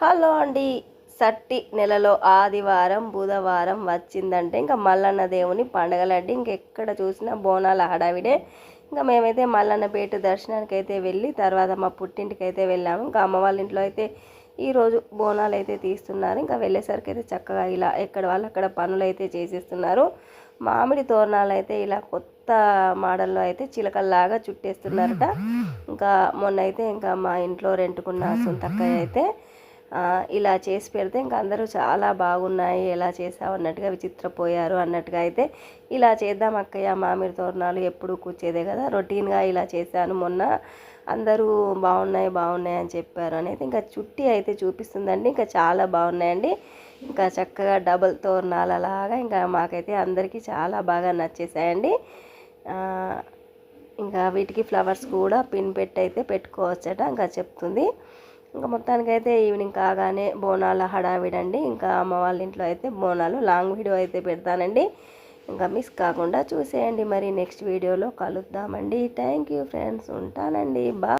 Hello అండి. సట్టి నెలలో ఆదివారం బుధవారం వచ్చిందంటే ఇంకా మల్లన్న దేవుని పండగలండి. ఇంకెక్కడ చూసినా బోనాల హడావిడే. ఇంకా మేమైతే మల్లన్నపేట దర్శనానికి అయితే వెళ్ళి తర్వాత మా పుట్టింటికి అయితే వెళ్ళాము. ఇంకా అమ్మ వాళ్ళ ఇంట్లో అయితే ఈరోజు బోనాలు అయితే తీస్తున్నారు. ఇంకా వెళ్ళేసరికి అయితే చక్కగా ఇలా ఎక్కడ వాళ్ళు అక్కడ పనులు అయితే చేసేస్తున్నారు. మామిడి తోరణాలు అయితే ఇలా కొత్త మోడల్లో అయితే చిలకల్లాగా చుట్టేస్తున్నారట. ఇంకా మొన్న అయితే ఇంకా మా ఇంట్లో రెంటుకున్న సొంతక్కయ్య అయితే ఇలా చేసి పెడితే ఇంకా అందరూ చాలా బాగున్నాయి ఎలా చేసావు అన్నట్టుగా విచిత్రపోయారు అన్నట్టుగా అయితే ఇలా చేద్దాం అక్కయ్య మామిడి తోరణాలు ఎప్పుడు కూర్చేదే కదా రొటీన్గా ఇలా చేశాను మొన్న అందరూ బాగున్నాయి బాగున్నాయి అని చెప్పారు అనేది ఇంకా చుట్టి అయితే చూపిస్తుందండి ఇంకా చాలా బాగున్నాయండి ఇంకా చక్కగా డబుల్ తోరణాలు అలాగా ఇంకా మాకైతే అందరికీ చాలా బాగా నచ్చేసాయండి. ఇంకా వీటికి ఫ్లవర్స్ కూడా పిన్ పెట్టి అయితే పెట్టుకోవచ్చట ఇంకా చెప్తుంది. ఇంకా మొత్తానికైతే ఈవినింగ్ కాగానే బోనాల హడావిడండి. ఇంకా అమ్మ వాళ్ళ ఇంట్లో అయితే బోనాలు లాంగ్ వీడియో అయితే పెడతానండి. ఇంకా మిస్ కాకుండా చూసేయండి. మరి నెక్స్ట్ వీడియోలో కలుద్దామండి. Thank you friends. ఉంటానండి. బా